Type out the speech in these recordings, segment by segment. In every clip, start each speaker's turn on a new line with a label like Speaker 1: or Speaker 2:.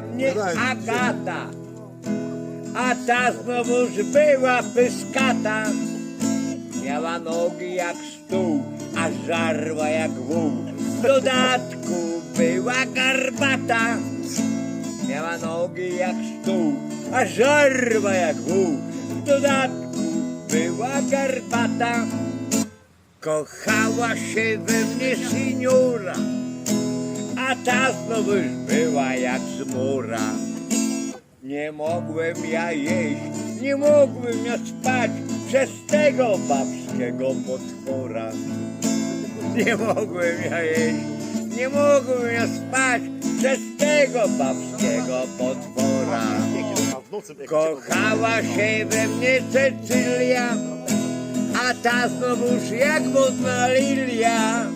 Speaker 1: mnie Agata, a ta znowuż była pyskata. Miała nogi jak stół, a żarła jak wół. W dodatku była garbata. Miała nogi jak stół, a żarła jak wół. W dodatku była garbata. Kochała się we mnie seniora, a ta już była jak zmora. Nie mogłem ja jeść, nie mogłem ja spać przez tego babskiego potwora. Nie mogłem ja jeść, nie mogłem ja spać przez tego babskiego potwora. Kochała się we mnie Cecylia, a ta znowuż jak wodna lilia.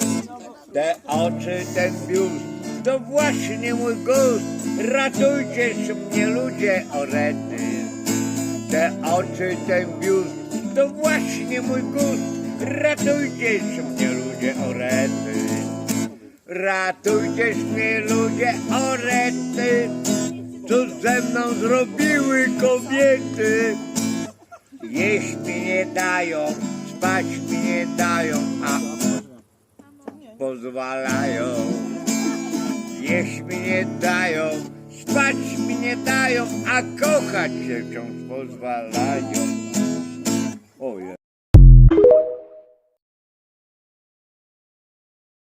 Speaker 1: Te oczy, ten biust, to właśnie mój gust. Ratujcie mnie ludzie orety. Te oczy, ten biust, to właśnie mój gust. Ratujcie mnie ludzie orety. Ratujcie mnie ludzie orety. Co ze mną zrobiły kobiety? Jeść mi nie dają, spać mi nie dają, a pozwalają. Jeść mi nie dają, spać mi nie dają, a kochać się wciąż pozwalają.